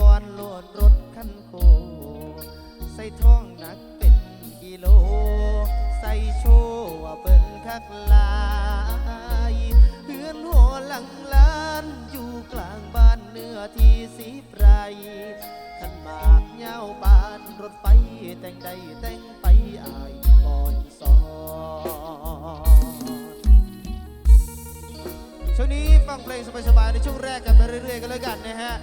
ก่อนโลดรถคันโคใส่ท้องหนักเป็นกิโล ใส่โชว์ว่าเป็นคักลายเฮือนหัวหลังล้านอยู่กลางบ้านเนื้อที่สีไพรขันหมากเหย้าบานรถไฟแต่งใดแต่งไปอายก่อนสอนช่วงนี้ฟังเพลงสบายๆในช่วงแรกกันไปเรื่อยๆกันเลยกันนะฮะ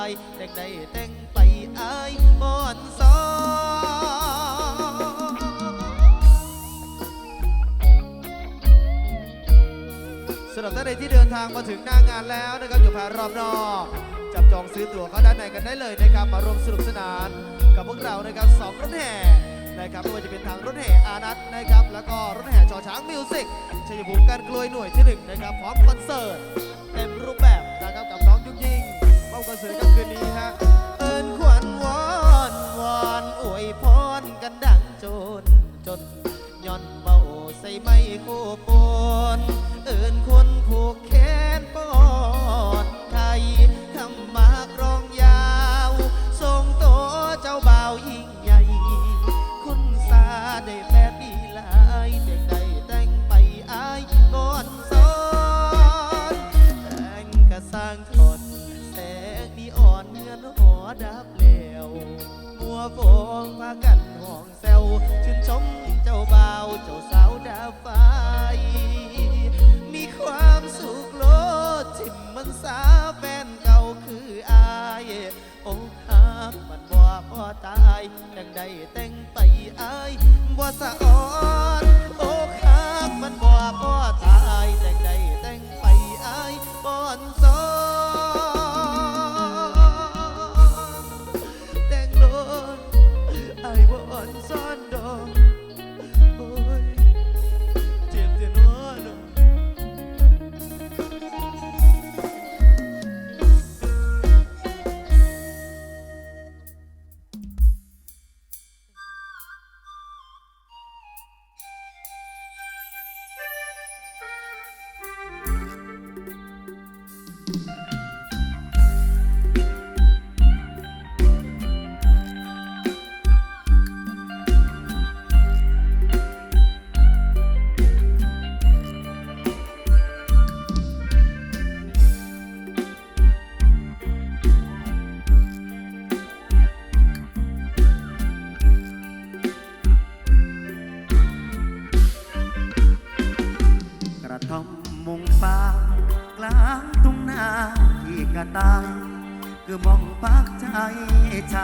ายแต่งใดแต่งไปอายบอนสอสำหรับท่านใดที่เดินทางมาถึงหน้างานแล้วนะครับอยู่ภายรอบนอกจับจองซื้อตั๋วเข้าด้านในกันได้เลยนะครับมาร่วมสนุกสนาน กับพวกเรานะครับสองรถแห่นะครับไม่ว่าจะเป็นทางรถแห่อานัทนะครับ แล้วก็รถแห่จอช้างมิวสิกชัยภูมิการกลวยหน่วยที่หนึ่งนะครับพร้อมคอนเสิร์ตเต็มรูปแบบ คอนเสิร์ตกันคืนนี้ฮะ เอิญขวัญวอนวอนอวยพรกันดังโจนจนย่อนเบาใส่ไม่คู่ปนเอิญคนผูก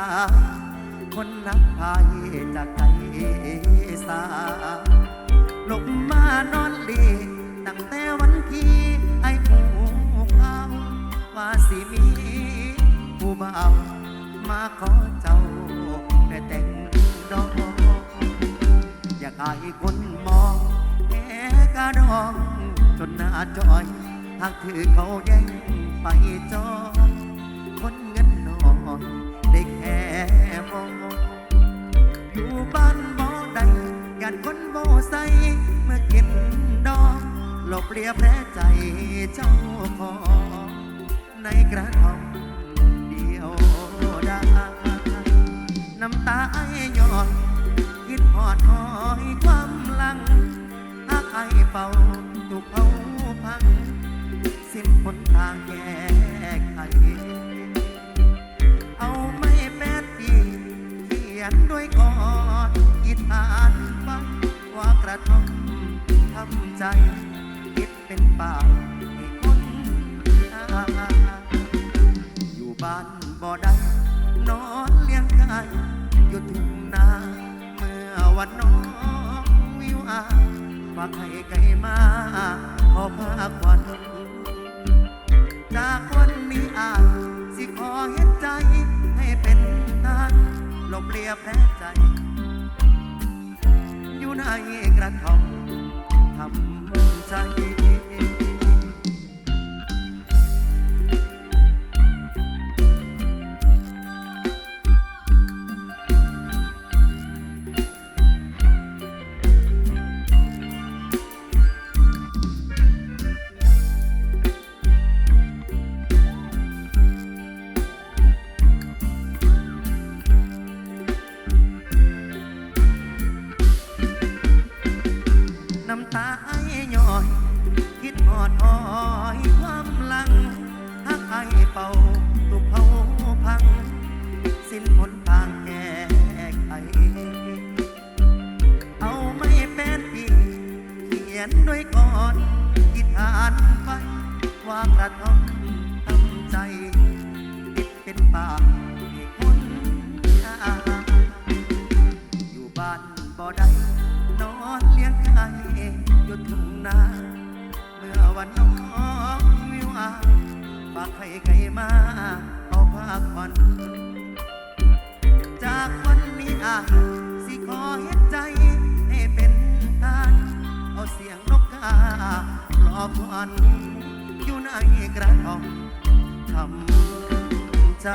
า คนนักพายจากไกลสาลงมานอนดีตั้งแต่วันที่ไอ้ผู้พังว่าสิมีผู้บ่าวมาขอเจ้าได้แต่งดอกอยากอายคนมองแค่กระดองจนหน้าจอยหากถือเขาแย่งไปจองคนเงินนอน บ้านบ่ใดญาติคนบ่ใสเมื่อกินดอกหลบเลียแผลใจเจ้าขอในกระท่อมเดียวดาน้ำตาไอ้ยอดคิดหอดหอยความลังหากไอ้เฝ้าถูกเอาพัง สิ้นผลทางแก้ไขเอาไม่แปดปีเขียนด้วยกอานฟังว่ากระทำทำใจคิดเป็นป่าให้คนอาอยู่บ้านบ่ได้นอนเลี้ยงกายอยู่ทุ่งนาเมื่อวันน้องวิวอาฝากให้ไก่มาขอพาควันจากวันนี้อาจสิขอเห็นใจให้เป็นทางลบเลียแผลใจ ในกระท่อมทำใจานบ่ได้นอนเลี้ยงไก่อยู่ทุ่งนาเมื่อวันน้องของวิวอาฝากให้ไก่มาเอาพักผ่อนจากวันนี้อาสิขอเห็นใจให้เป็นทานเอาเสียงนกกาปลอบวันอยู่ในกระท่อมทำใจ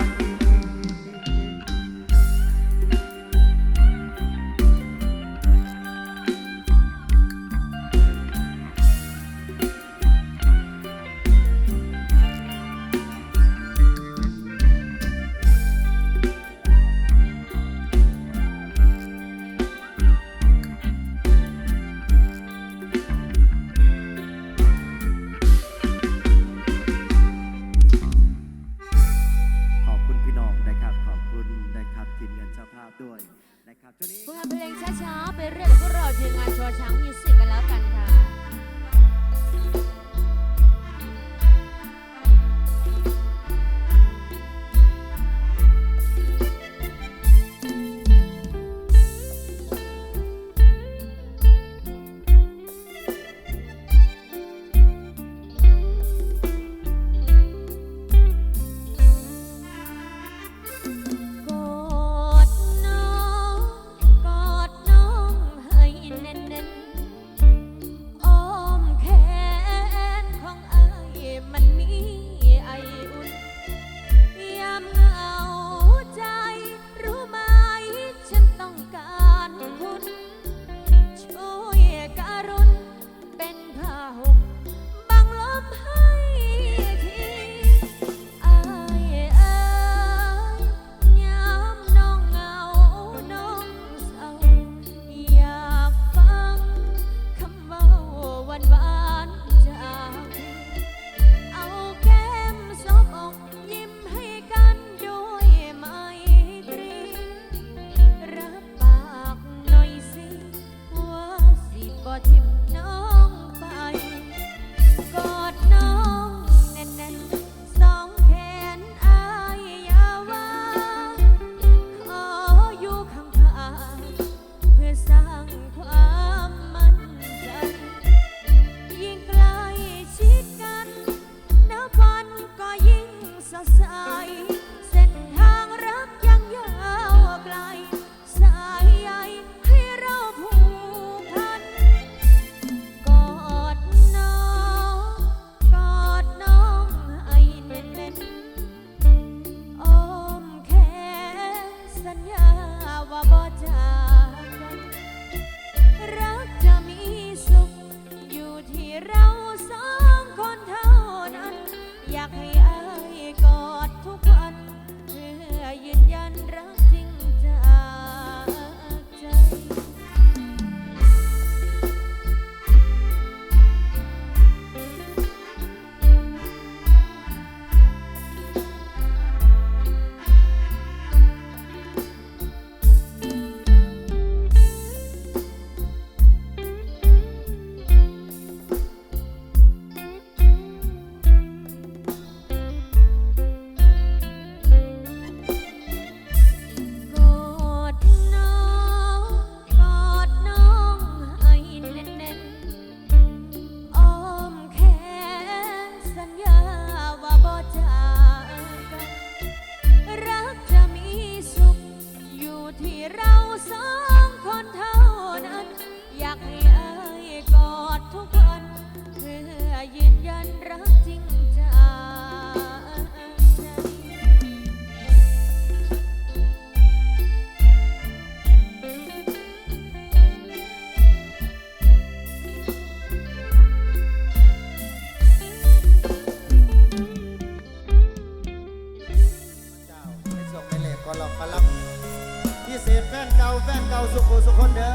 ฟนเก่าแฟนเก่าสุโขสุคนเด้อ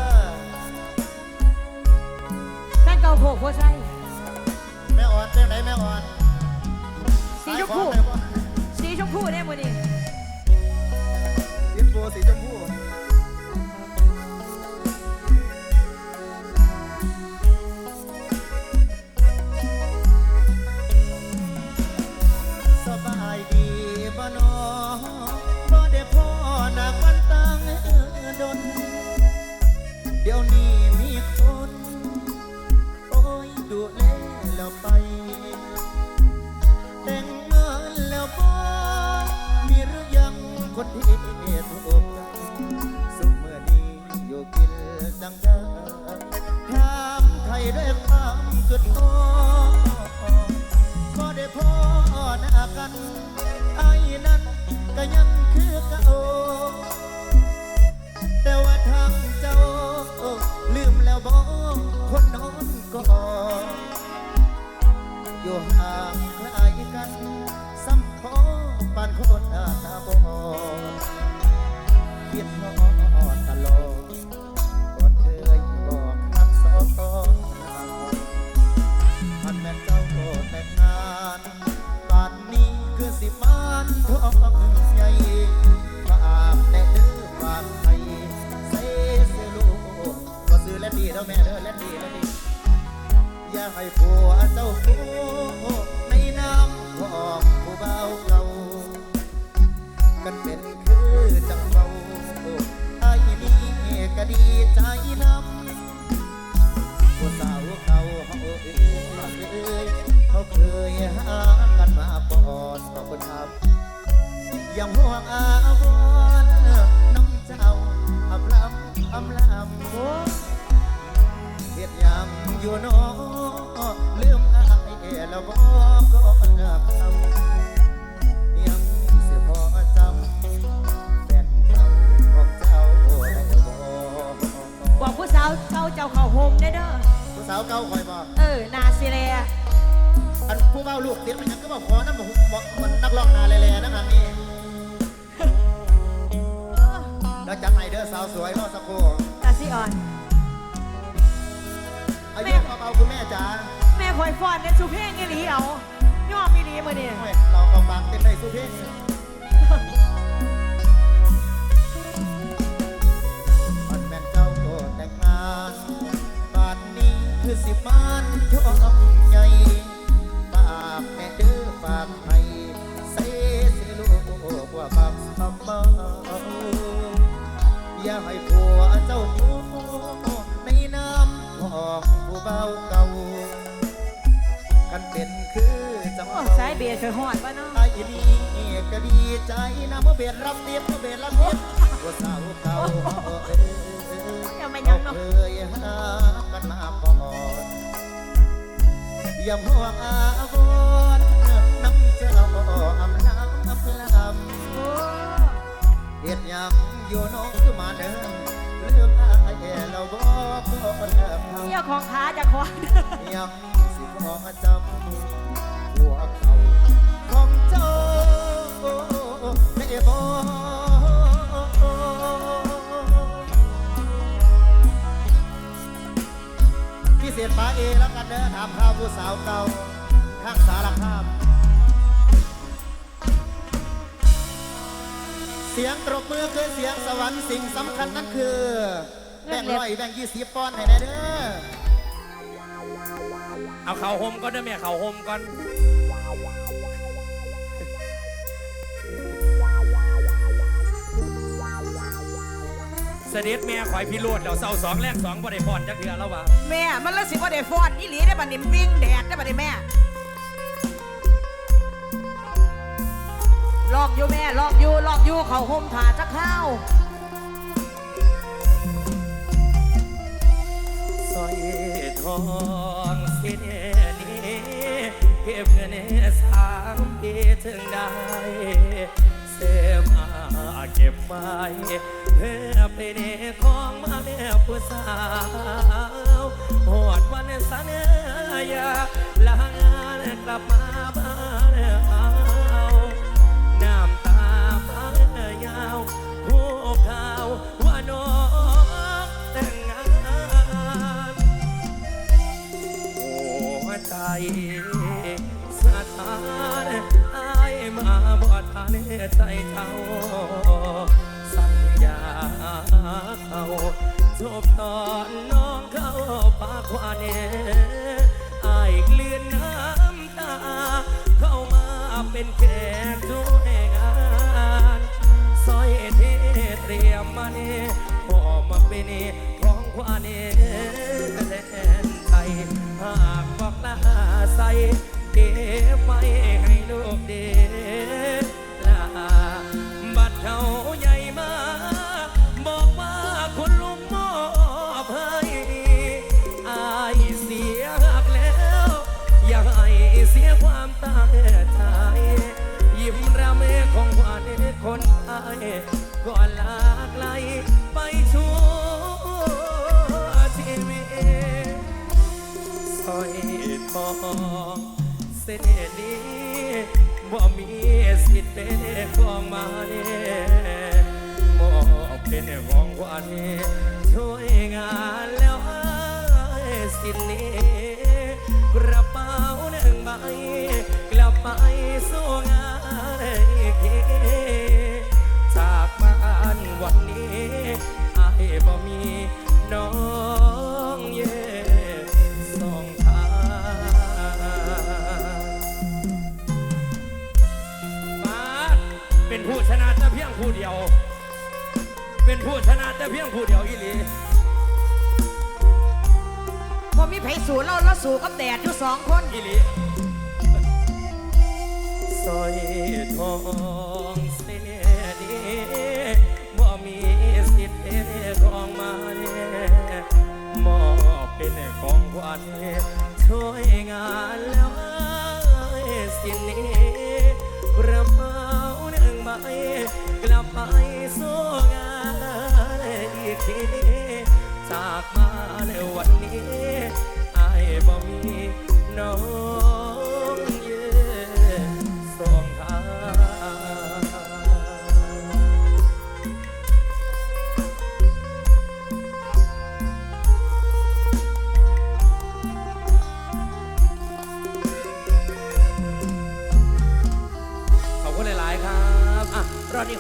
แฟนเก่าโผล่โพไซแม่อ่อนเจ้าไหนแม่อ่อนสีชมพูสายฟ้าแม่อ่อนสีชมพูเนี่ยมือนี่สีชมพูสีชมพู น เดี๋ยวนี้มีคน โอ้ยดูแลแล้วไป แต่งงานแล้วบ่มีหรือยังคนที่ถูกสุขเมื่อนี้อยู่กินจังได้ถามไทยด้วยความสุดโตก็ได้พอหน้ากันไอ้นั้นก็ยังคือเก่า บอกคนนอนก็อยู่ห่างไกลกันซ้ำพอปานคนหน้าตาบอดคิดหอดตลอด อยู่นอลืมอายแล้วบอกก็นับคำยังสิพอจำแฟนเก่าของเจ้าได้บ่บอกผู้สาวเก่าเจ้าเขาโฮมได้เด้อผู้สาวเก่าคอยบ่เออนาซีเรียอันผู้เบ้าลูกเติดมันยังก็บอกขอน้ำบ่บ่มันนักร้องนาแลๆนะครับนี่แล้วจัดให้เด้อสาวสวยรอสักครู่นาซีอ่อน อายุเบาๆคุณแม่จ๋าแม่คอยฟอนเล่นสุเพลงอีหลีเอาย่อมอีหลีมือนี่เฮ้ยเราเอาปากเต้นได้สู้เพลงมันแม่นเจ้าโตแต่งงานบาดนี้คือสิมานทองใหญ่ฝากแม่เด้อฝากให้เสเสลูกว่าบักคำเบาอย่าให้ เบาเก่ากันเป็นคือจังหโอ้วะสายเบียร์เคยหอดป่ะเนาะไอ้นี่ก็ดีใจนะเมื่อเบียดรับเตียบเมื่อเบียดรับเตียบว่าสาวเก่าเอ้ยอย่ามายังเนาะเคยหากันมาก่อนอย่าห่วงอาวรณ์น้ำเจ้าอำลำอำลโอ้ำเฮ็ดหยังอยู่น้องคือมาเดิม ลืมอายแล้วบอกก็เลิกทำเที่ยของขาจะคอนยังสิขอจำหัวเขาของเจ้าได้บ่พิเศษฟ้าเอแล้วกันเด้อถามข่าวผู้สาวเก่าข้างสารคาม เสียงตรบมือคือเสียงสวรรค์สิ่งสำคัญนั่นคือ แบ่งร้อยแบ่งยี่สิบปอนด์ให้แน่เด้อเอาเข่าห่มก่อนเด้อแม่เข่าห่มก่อนเสด็จแม่ขอยพิโรธเราเศร้าสองแรกสองบ่ได้พรจักเทือแล้ววะแม่มันละสิว่าได้ฟอนอีหลีได้บัดนี้ปิ้งแดดได้บัดนี้แม่ลอกอยู่แม่ลอกอยู่ลอกอยู่เขาโฮมถาจะเข้าว ทองสิเนนี้เก็บเงินสามปีถึงได้เสมาเก็บไว้เพื่อไปเนของมาแม่ผู้สาวหอดวันสัญญาลางานกลับมาบ้าน เส้นนี้บ่มีสิทธิ์เป็นของมาเนี่ยมอบเป็นของวันช่วยงานแล้วสิ้นนี้กระเป๋าหนึ่งใบ เพียงผู้เดียว เป็นผู้ชนะแต่เพียงผู้เดียวอีหลีบ่มีไผสู้เราเราสู้กับแดดอยู่สองคนอีหลีสร้อยทองเส้นนี้บ่มีสิทธิ์เป็นของมาเนี่ยมอบเป็นของขวัญช่วยงาน สู้งานอีกทีจากมาในวันนี้ไอ้บ่มี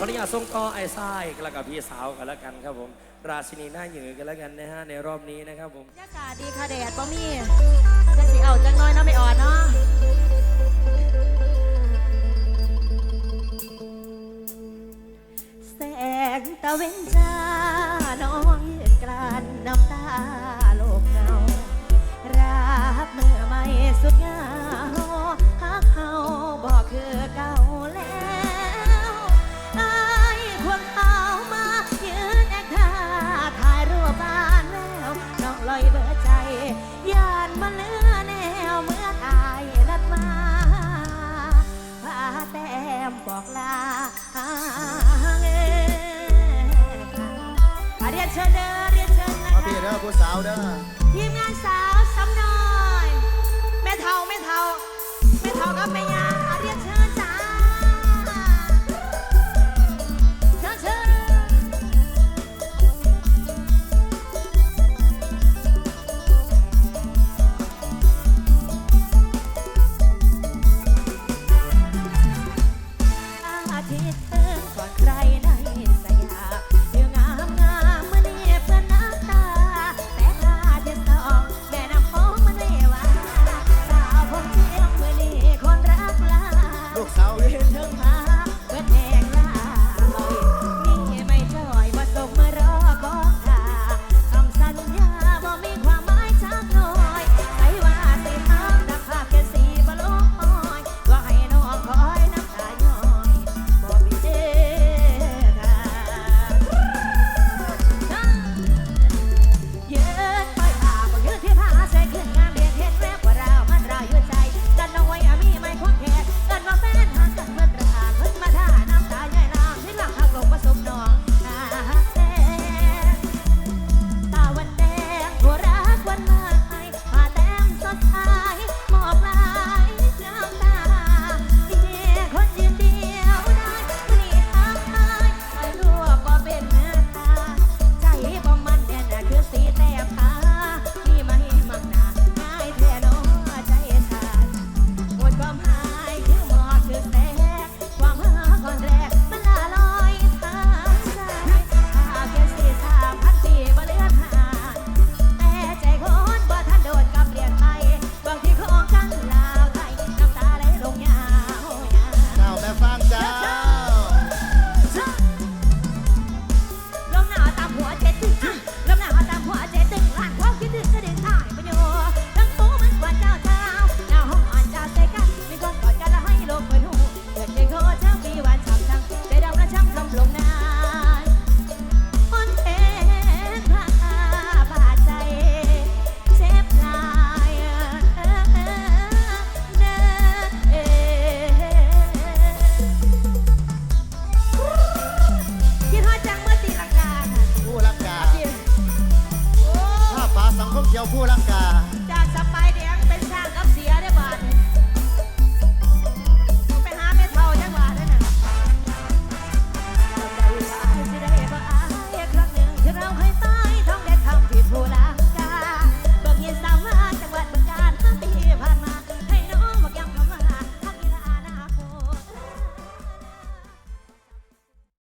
อบนี้ขออนุญาตส่งต่อไอ้ไส้แล้วกับพี่สาวกันแล้วกันครับผม ราชินีหน้าหยือกันแล้วกันนะฮะในรอบนี้นะครับผม บรรยากาศดีค่ะแดดบ่มี สาวเด้อ